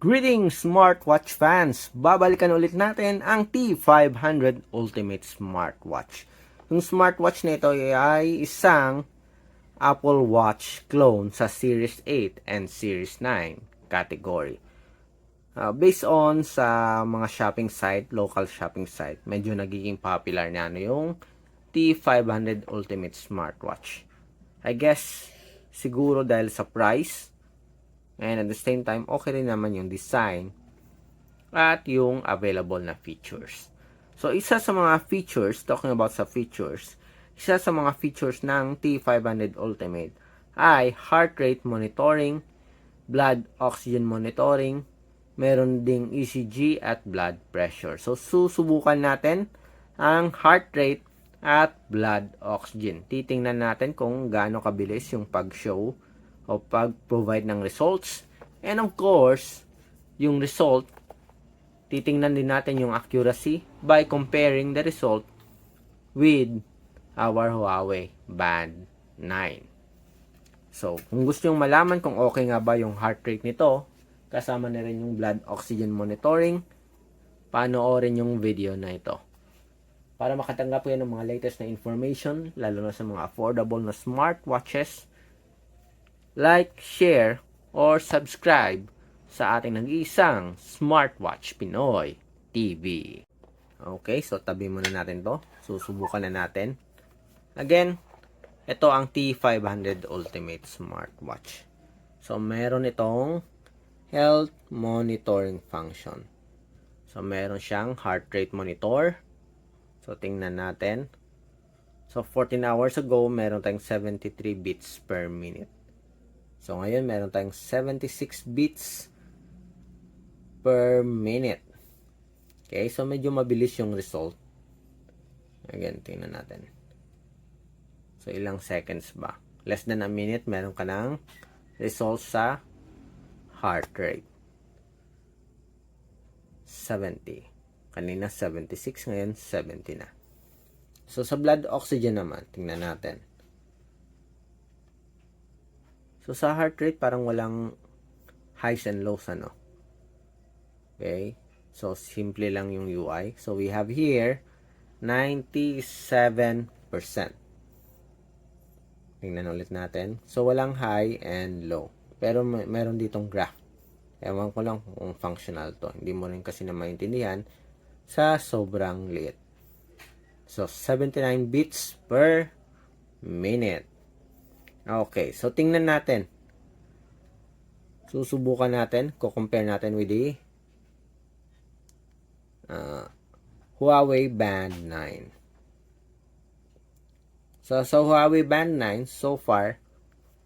Greetings smartwatch fans! Babalikan ulit natin ang T500 Ultimate Smartwatch. Yung smartwatch na ito ay isang Apple Watch clone sa Series 8 and Series 9 category. Uh, based on sa mga shopping site, local shopping site, medyo nagiging popular na ano yung T500 Ultimate Smartwatch. I guess siguro dahil sa price And at the same time, okay rin naman yung design at yung available na features. So, isa sa mga features, talking about sa features, isa sa mga features ng T500 Ultimate ay heart rate monitoring, blood oxygen monitoring, meron ding ECG at blood pressure. So, susubukan natin ang heart rate at blood oxygen. Titingnan natin kung gaano kabilis yung pag-show o pag-provide ng results. And of course, yung result, titingnan din natin yung accuracy by comparing the result with our Huawei Band 9. So, kung gusto nyo malaman kung okay nga ba yung heart rate nito, kasama na rin yung blood oxygen monitoring, panoorin yung video na ito. Para makatanggap kayo ng mga latest na information, lalo na sa mga affordable na smartwatches, like, share, or subscribe sa ating nag-iisang Smartwatch Pinoy TV. Okay, so tabi muna natin to. Susubukan na natin. Again, ito ang T500 Ultimate Smartwatch. So, meron itong health monitoring function. So, meron siyang heart rate monitor. So, tingnan natin. So, 14 hours ago, meron tayong 73 beats per minute. So, ngayon, meron tayong 76 beats per minute. Okay, so medyo mabilis yung result. Again, tingnan natin. So, ilang seconds ba? Less than a minute, meron ka ng result sa heart rate. 70. Kanina 76, ngayon 70 na. So, sa blood oxygen naman, tingnan natin. So, sa heart rate, parang walang highs and lows, ano. Okay? So, simple lang yung UI. So, we have here, 97%. Tingnan ulit natin. So, walang high and low. Pero, may, meron ditong graph. Ewan ko lang kung functional to. Hindi mo rin kasi na maintindihan sa sobrang liit. So, 79 bits per minute. Okay, so tingnan natin. Susubukan natin, ko-compare natin with the uh, Huawei Band 9. So, sa Huawei Band 9, so far,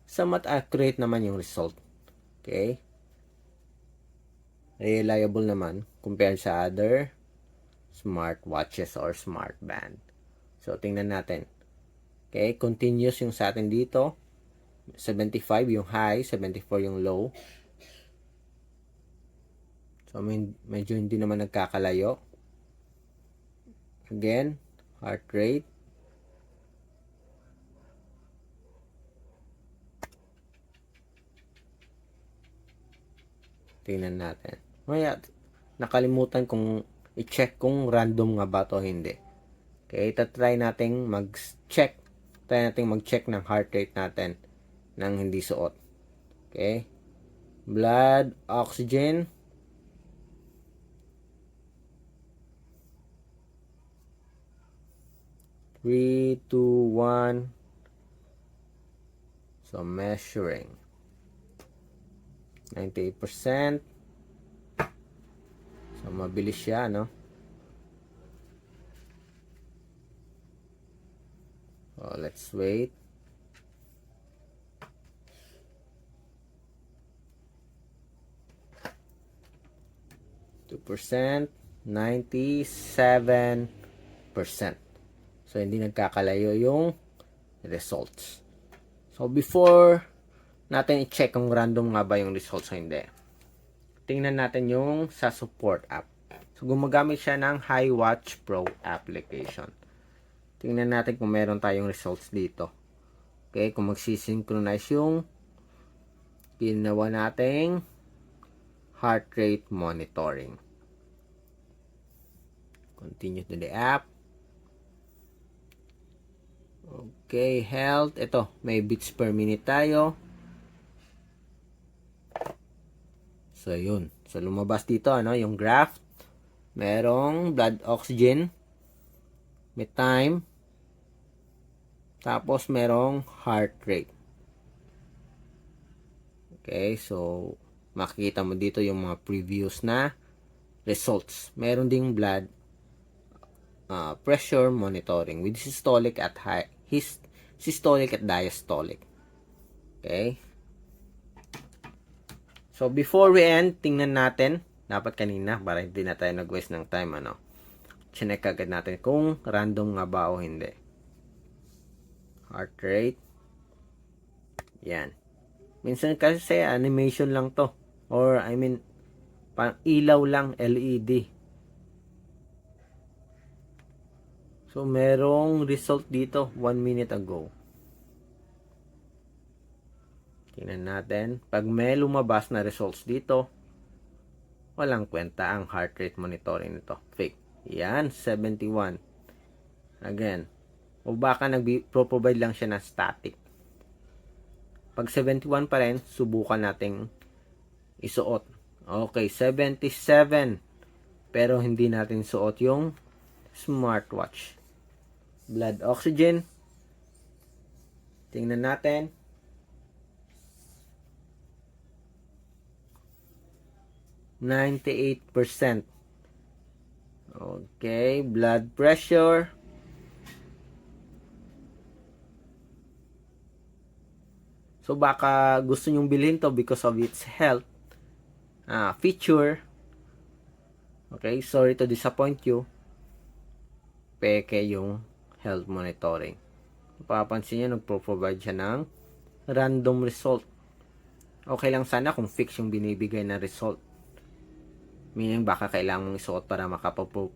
somewhat accurate naman yung result. Okay? Reliable naman compared sa other smartwatches or smart band. So, tingnan natin. Okay, continuous yung sa atin dito. 75 yung high, 74 yung low. So, med medyo hindi naman nagkakalayo. Again, heart rate. Tingnan natin. Maya, nakalimutan kung i-check kung random nga ba to hindi. Okay, tatry nating mag-check. Try nating mag-check ng heart rate natin nang hindi suot. Okay? Blood, oxygen. Three, two, one. So, measuring. 98%. So, mabilis siya, no? So, let's wait. Two percent, ninety-seven percent. So, hindi nagkakalayo yung results. So, before natin i-check kung random nga ba yung results o hindi, tingnan natin yung sa support app. So, gumagamit siya ng HiWatch Pro application. Tingnan natin kung meron tayong results dito. Okay, kung magsisynchronize yung ginawa nating heart rate monitoring. Continue to the app. Okay, health. Ito, may beats per minute tayo. So, yun. So, lumabas dito, ano, yung graph. Merong blood oxygen. May time. Tapos, merong heart rate. Okay, so, makikita mo dito yung mga previous na results. Meron ding blood uh, pressure monitoring with systolic at high, his, systolic at diastolic. Okay? So, before we end, tingnan natin, dapat kanina, para hindi na tayo nag-waste ng time, ano, chinek agad natin kung random nga ba o hindi. Heart rate. Yan. Minsan kasi animation lang to. Or, I mean, pang ilaw lang, LED. So, merong result dito 1 minute ago. Tingnan natin. Pag may lumabas na results dito, walang kwenta ang heart rate monitoring nito. Fake. Yan, 71. Again. O baka nag-provide lang siya ng static. Pag 71 pa rin, subukan nating isuot. Okay, 77. Pero hindi natin suot yung smartwatch. Blood oxygen. Tingnan natin. Ninety-eight percent. Okay, blood pressure. So baka gusto nyong bilhin to because of its health uh, feature. Okay, sorry to disappoint you. Peke yung health monitoring. Papansin nyo, nagpo-provide siya ng random result. Okay lang sana kung fix yung binibigay na result. Meaning baka kailangan mong isuot para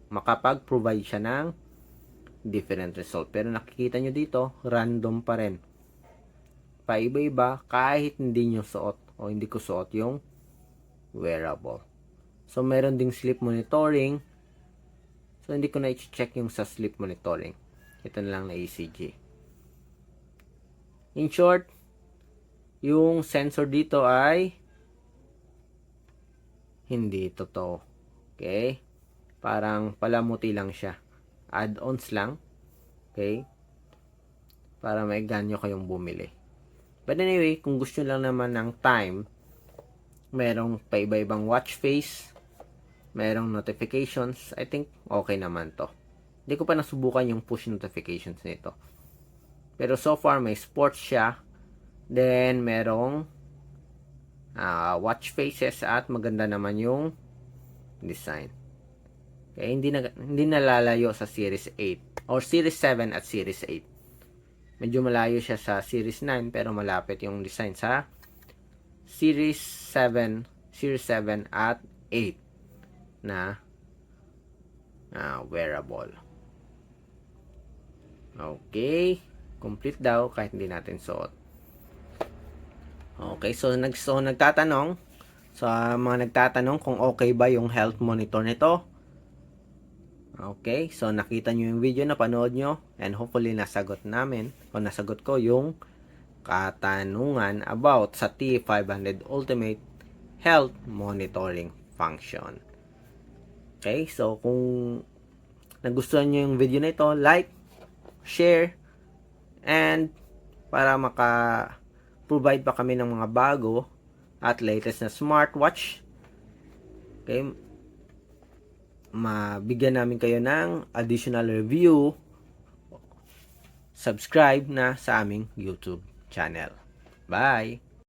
makapag-provide siya ng different result. Pero nakikita nyo dito, random pa rin. Paiba-iba kahit hindi nyo suot o hindi ko suot yung wearable. So, meron ding sleep monitoring. So, hindi ko na i-check yung sa sleep monitoring. Ito na lang na ECG. In short, yung sensor dito ay hindi totoo. Okay? Parang palamuti lang siya. Add-ons lang. Okay? Para may ganyo kayong bumili. But anyway, kung gusto lang naman ng time, merong paiba-ibang watch face, merong notifications, I think okay naman to. Hindi ko pa nasubukan yung push notifications nito. Pero so far may sports siya. Then merong uh, watch faces at maganda naman yung design. Okay, hindi na hindi nalalayo sa Series 8 or Series 7 at Series 8. Medyo malayo siya sa Series 9 pero malapit yung design sa Series 7, Series 7 at 8 na uh, wearable. Okay. Complete daw kahit hindi natin suot. Okay, so, nag, so nagtatanong sa so, mga nagtatanong kung okay ba yung health monitor nito. Okay, so nakita nyo yung video na panood nyo and hopefully nasagot namin o nasagot ko yung katanungan about sa T500 Ultimate Health Monitoring Function. Okay, so kung nagustuhan nyo yung video na ito, like, share, and para maka-provide pa kami ng mga bago at latest na smartwatch, okay, mabigyan namin kayo ng additional review, subscribe na sa aming YouTube channel. Bye!